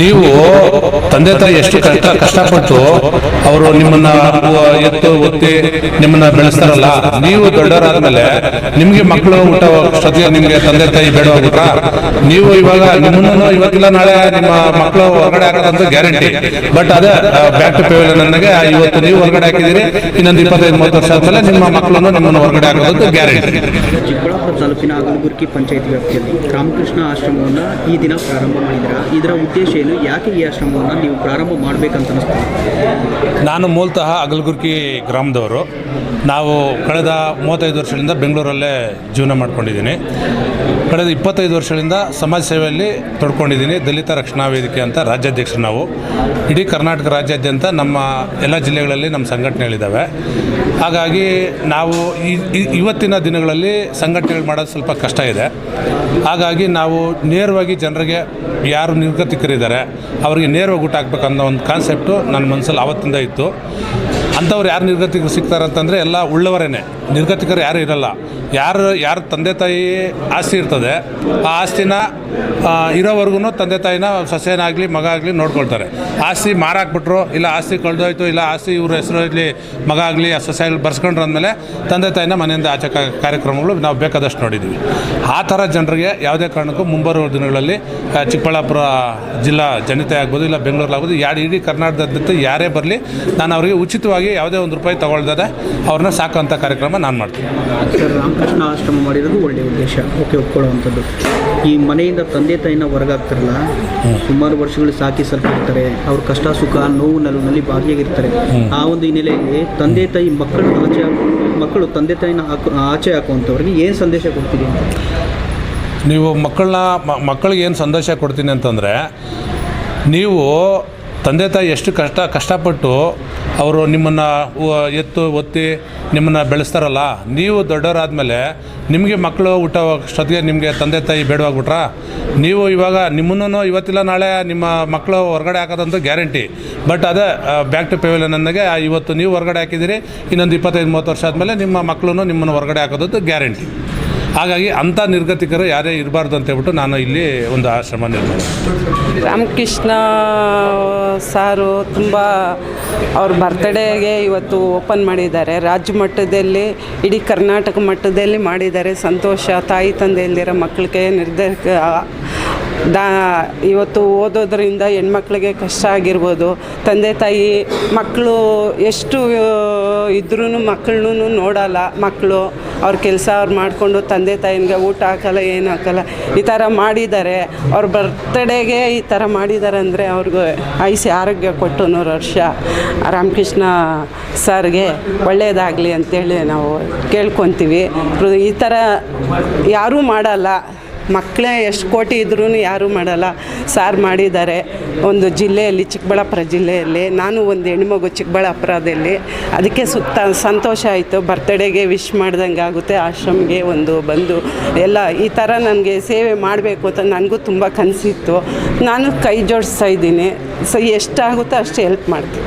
ನೀವು ತಂದೆ ತಾಯಿ ಎಷ್ಟು ಕಷ್ಟ ಕಷ್ಟಪಟ್ಟು ಅವರು ನಿಮ್ಮನ್ನ ಎತ್ತು, ಒತ್ತಿ ನಿಮ್ಮನ್ನ ಬೆಳೆಸ್ತಾರಲ್ಲ, ನೀವು ದೊಡ್ಡವರಾದ್ಮೇಲೆ ನಿಮ್ಗೆ ಮಕ್ಕಳು ಊಟ ಸದ್ಯ ನಿಮ್ಗೆ ತಂದೆ ತಾಯಿ ಬೇಡವಾಗ್ಬಿಟ್ರ? ನೀವು ಇವಾಗ ನಿಮ್ಮನ್ನು ಇವತ್ತಿಲ್ಲ, ನಾಳೆ ನಿಮ್ಮ ಮಕ್ಕಳು ಹೊರಗಡೆ ಹಾಕೋದಂತ ಗ್ಯಾರಂಟಿ. ಬಟ್ ಅದೇ ಬ್ಯಾಕ್ ಟು ಪೇವಲ್ ನನಗೆ ಇವತ್ತು ನೀವು ಹೊರಗಡೆ ಹಾಕಿದ್ದೀರಿ, ಇನ್ನೊಂದು ಇಪ್ಪತ್ತೈದು, ಮೂವತ್ತು ವರ್ಷ ಆದ್ಮೇಲೆ ನಿಮ್ಮ ಮಕ್ಕಳನ್ನು ನಿಮ್ಮನ್ನು ಹೊರಗಡೆ ಹಾಕೋದಂತ ಗ್ಯಾರಂಟಿ. ಚಿಕ್ಕಬಳ್ಳಾಪುರ ತಾಲೂಕಿನ ಅಗಲಗುರ್ಕಿ ಪಂಚಾಯತ್ ವ್ಯಾಪ್ತಿಯಲ್ಲಿ ರಾಮಕೃಷ್ಣ ಆಶ್ರಮವನ್ನು ಈ ದಿನ ಪ್ರಾರಂಭ ಮಾಡಿದ್ರ ಇದರ ಉದ್ದೇಶ ಏನು ಯಾಕೆ ಈ ಆಶ್ರಮವನ್ನು ನೀವು ಪ್ರಾರಂಭ ಮಾಡಬೇಕಂತ ಅನಿಸ್ತೀವಿ ನಾನು ಮೂಲತಃ ಅಗಲಗುರ್ಕಿ ಗ್ರಾಮದವರು. ನಾವು ಕಳೆದ ಮೂವತ್ತೈದು ವರ್ಷಗಳಿಂದ ಬೆಂಗಳೂರಲ್ಲೇ ಜೀವನ ಮಾಡ್ಕೊಂಡಿದ್ದೀನಿ. ಕಳೆದ ಇಪ್ಪತ್ತೈದು ವರ್ಷಗಳಿಂದ ಸಮಾಜ ಸೇವೆಯಲ್ಲಿ ತೊಡ್ಕೊಂಡಿದ್ದೀನಿ. ದಲಿತ ರಕ್ಷಣಾ ವೇದಿಕೆ ಅಂತ ರಾಜ್ಯಾಧ್ಯಕ್ಷರು ನಾವು. ಇಡೀ ಕರ್ನಾಟಕ ರಾಜ್ಯಾದ್ಯಂತ ನಮ್ಮ ಎಲ್ಲ ಜಿಲ್ಲೆಗಳಲ್ಲಿ ನಮ್ಮ ಸಂಘಟನೆಗಳಿದ್ದಾವೆ. ಹಾಗಾಗಿ ನಾವು ಇವತ್ತಿನ ದಿನಗಳಲ್ಲಿ ಸಂಘಟನೆಗಳು ಮಾಡೋದು ಸ್ವಲ್ಪ ಕಷ್ಟ ಇದೆ. ಹಾಗಾಗಿ ನಾವು ನೇರವಾಗಿ ಜನರಿಗೆ ಯಾರು ನಿರ್ಗತಿಕರಿದ್ದಾರೆ, ಅವರಿಗೆ ನೇರವಾಗಿ ಊಟ ಹಾಕ್ಬೇಕನ್ನೋ ಒಂದು ಕಾನ್ಸೆಪ್ಟು ನನ್ನ ಮನಸ್ಸಲ್ಲಿ ಆವತ್ತಿಂದ ಇತ್ತು. ಅಂಥವ್ರು ಯಾರು ನಿರ್ಗತಿಕರು ಸಿಗ್ತಾರೆ ಅಂತಂದರೆ ಎಲ್ಲ ಉಳ್ಳವರೇನೆ. ನಿರ್ಗತಿಕರು ಯಾರು ಇರಲ್ಲ. ಯಾರು, ಯಾರ ತಂದೆ ತಾಯಿ ಆಸ್ತಿ ಇರ್ತದೆ, ಆ ಆಸ್ತಿನ ಇರೋವರೆಗೂ ತಂದೆ ತಾಯಿನ ಸಸ್ಯನಾಗಲಿ ಮಗ ಆಗಲಿ ನೋಡ್ಕೊಳ್ತಾರೆ. ಆಸ್ತಿ ಮಾರಾಕ್ಬಿಟ್ರು, ಇಲ್ಲ ಆಸ್ತಿ ಕಳೆದೋಯ್ತು, ಇಲ್ಲ ಆಸ್ತಿ ಇವ್ರ ಇರಲಿ ಮಗ ಆಗಲಿ, ಆ ಸೊಸೆ ಬರ್ಸ್ಕೊಂಡ್ರು ಅಂದಮೇಲೆ ತಂದೆ ತಾಯಿನ ಮನೆಯಿಂದ ಆಚೆ ಕಾರ್ಯಕ್ರಮಗಳು ನಾವು ಬೇಕಾದಷ್ಟು ನೋಡಿದ್ದೀವಿ ಆ ಥರ ಜನರಿಗೆ ಯಾವುದೇ ಕಾರಣಕ್ಕೂ ಮುಂಬರುವ ದಿನಗಳಲ್ಲಿ ಚಿಕ್ಕಬಳ್ಳಾಪುರ ಜಿಲ್ಲಾ ಜನತೆ ಆಗ್ಬೋದು, ಇಲ್ಲ ಬೆಂಗಳೂರಲ್ಲಾಗ್ಬೋದು ಯಾರು ಇಡೀ ಕರ್ನಾಟಕದಂತೆ ಯಾರೇ ಬರಲಿ, ನಾನು ಅವರಿಗೆ ಉಚಿತವಾಗಿ ಯಾವುದೇ ಒಂದು ರೂಪಾಯಿ ತಗೊಳ್ದಾದ, ಅವ್ರನ್ನ ಸಾಕೋಂಥ ಕಾರ್ಯಕ್ರಮ ನಾನು ಮಾಡ್ತೀನಿ. ಸರ್ ರಾಮಕೃಷ್ಣ ಆಶ್ರಮ ಮಾಡಿರೋದು ಒಳ್ಳೆಯ ಉದ್ದೇಶ. ಓಕೆ ಒಪ್ಕೊಳ್ಳುವಂಥದ್ದು. ಈ ಮನೆಯಿಂದ ತಂದೆ ತಾಯಿನ ಹೊರಗಾಗ್ತಾರಲ್ಲ ಸುಮಾರು ವರ್ಷಗಳು ಸಾಕಿ ಸಲ್ಪಿರ್ತಾರೆ ಅವ್ರ ಕಷ್ಟ ಸುಖ ನೋವು ನಲ್ಲಿ ಭಾಗಿಯಾಗಿರ್ತಾರೆ. ಆ ಒಂದು ಹಿನ್ನೆಲೆಯಲ್ಲಿ ತಂದೆ ತಾಯಿ ಮಕ್ಕಳನ್ನ ಆಚೆ ಮಕ್ಕಳು ತಂದೆ ತಾಯಿನ ಹಾಕು ಆಚೆ ಹಾಕುವಂಥವ್ರಿಗೆ ಏನು ಸಂದೇಶ ಕೊಡ್ತೀರಿ ಅಂತ? ನೀವು ಮಕ್ಕಳನ್ನ ಮಕ್ಕಳಿಗೆ ಏನು ಸಂದೇಶ ಕೊಡ್ತೀನಿ ಅಂತಂದರೆ ನೀವು ತಂದೆ ತಾಯಿ ಎಷ್ಟು ಕಷ್ಟ ಕಷ್ಟಪಟ್ಟು ಅವರು ನಿಮ್ಮನ್ನು ಎತ್ತು, ಒತ್ತಿ ನಿಮ್ಮನ್ನು ಬೆಳೆಸ್ತಾರಲ್ಲ, ನೀವು ದೊಡ್ಡವರಾದಮೇಲೆ ನಿಮಗೆ ಮಕ್ಕಳು ಊಟ ಅಷ್ಟೊತ್ತಿಗೆ ನಿಮಗೆ ತಂದೆ ತಾಯಿ ಬೇಡವಾಗ್ಬಿಟ್ರ? ನೀವು ಇವಾಗ ನಿಮ್ಮನ್ನು ಇವತ್ತಿಲ್ಲ, ನಾಳೆ ನಿಮ್ಮ ಮಕ್ಕಳು ಹೊರಗಡೆ ಹಾಕೋದಂತ ಗ್ಯಾರಂಟಿ. ಬಟ್ ಅದೇ ಬ್ಯಾಕ್ ಟು ಪೇವಲ್ ನನಗೆ ಇವತ್ತು ನೀವು ಹೊರಗಡೆ ಹಾಕಿದ್ದೀರಿ, ಇನ್ನೊಂದು ಇಪ್ಪತ್ತೈದು, ಮೂವತ್ತು ವರ್ಷ ಆದಮೇಲೆ ನಿಮ್ಮ ಮಕ್ಕಳು ನಿಮ್ಮನ್ನು ಹೊರಗಡೆ ಹಾಕೋದಂತೂ ಗ್ಯಾರಂಟಿ. ಹಾಗಾಗಿ ಅಂಥ ನಿರ್ಗತಿಕರು ಯಾರೇ ಇರಬಾರ್ದು ಅಂತ ಹೇಳ್ಬಿಟ್ಟು ನಾನು ಇಲ್ಲಿ ಒಂದು ಆಶ್ರಮ ನಿರ್ಮಾಣ ರಾಮಕೃಷ್ಣ ಸಾರು ತುಂಬ ಅವ್ರ ಬರ್ತ್ಡೇಗೆ ಇವತ್ತು ಓಪನ್ ಮಾಡಿದ್ದಾರೆ. ರಾಜ್ಯ ಮಟ್ಟದಲ್ಲಿ, ಇಡೀ ಕರ್ನಾಟಕ ಮಟ್ಟದಲ್ಲಿ ಮಾಡಿದ್ದಾರೆ. ಸಂತೋಷ ತಾಯಿ ತಂದೆ ಇಲ್ದಿರೋ ಮಕ್ಕಳಿಗೆ ನಿರ್ದೇಶಕ ದಾ, ಇವತ್ತು ಓದೋದ್ರಿಂದ ಹೆಣ್ಮಕ್ಳಿಗೆ ಕಷ್ಟ ಆಗಿರ್ಬೋದು. ತಂದೆ, ತಾಯಿ, ಮಕ್ಕಳು ಎಷ್ಟು ಇದ್ರೂ ಮಕ್ಕಳನ್ನೂ ನೋಡಲ್ಲ. ಮಕ್ಕಳು ಅವ್ರ ಕೆಲಸ ಅವ್ರು ಮಾಡಿಕೊಂಡು ತಂದೆ, ತಾಯಿನಿಗೆ ಊಟ ಹಾಕಲ್ಲ, ಏನು ಹಾಕಲ್ಲ, ಈ ಥರ ಮಾಡಿದ್ದಾರೆ. ಅವ್ರ ಬರ್ತ್ಡೇಗೆ ಈ ಥರ ಮಾಡಿದ್ದಾರೆ ಅಂದರೆ ಅವ್ರಿಗೆ ಐಸಿ ಆರೋಗ್ಯ ಕೊಟ್ಟು ನೂರು ವರ್ಷ ರಾಮಕೃಷ್ಣ ಸರ್ಗೆ ಒಳ್ಳೆಯದಾಗಲಿ ಅಂತೇಳಿ ನಾವು ಕೇಳ್ಕೊತೀವಿ. ಈ ಥರ ಯಾರೂ ಮಾಡಲ್ಲ. ಮಕ್ಕಳೇ ಎಷ್ಟು ಕೋಟಿ ಇದ್ರೂ ಯಾರೂ ಮಾಡಲ್ಲ. ಸಾರ್ ಮಾಡಿದ್ದಾರೆ. ಒಂದು ಜಿಲ್ಲೆಯಲ್ಲಿ, ಚಿಕ್ಕಬಳ್ಳಾಪುರ ಜಿಲ್ಲೆಯಲ್ಲಿ, ನಾನು ಒಂದು ಹೆಣ್ಮಗು ಚಿಕ್ಕಬಳ್ಳಾಪುರದಲ್ಲಿ. ಅದಕ್ಕೆ ಸುತ್ತ ಸಂತೋಷ ಆಯಿತು. ಬರ್ತಡೇಗೆ ವಿಶ್ ಮಾಡ್ದಂಗೆ ಆಗುತ್ತೆ. ಆಶ್ರಮ್ಗೆ ಒಂದು ಬಂದು ಎಲ್ಲ ಈ ಥರ ನನಗೆ ಸೇವೆ ಮಾಡಬೇಕು ಅಂತ ನನಗೂ ತುಂಬ ಕನಸಿತ್ತು. ನಾನು ಕೈ ಜೋಡಿಸ್ತಾ ಇದ್ದೀನಿ. ಸೊ ಎಷ್ಟಾಗುತ್ತೋ ಅಷ್ಟು ಹೆಲ್ಪ್ ಮಾಡ್ತೀನಿ.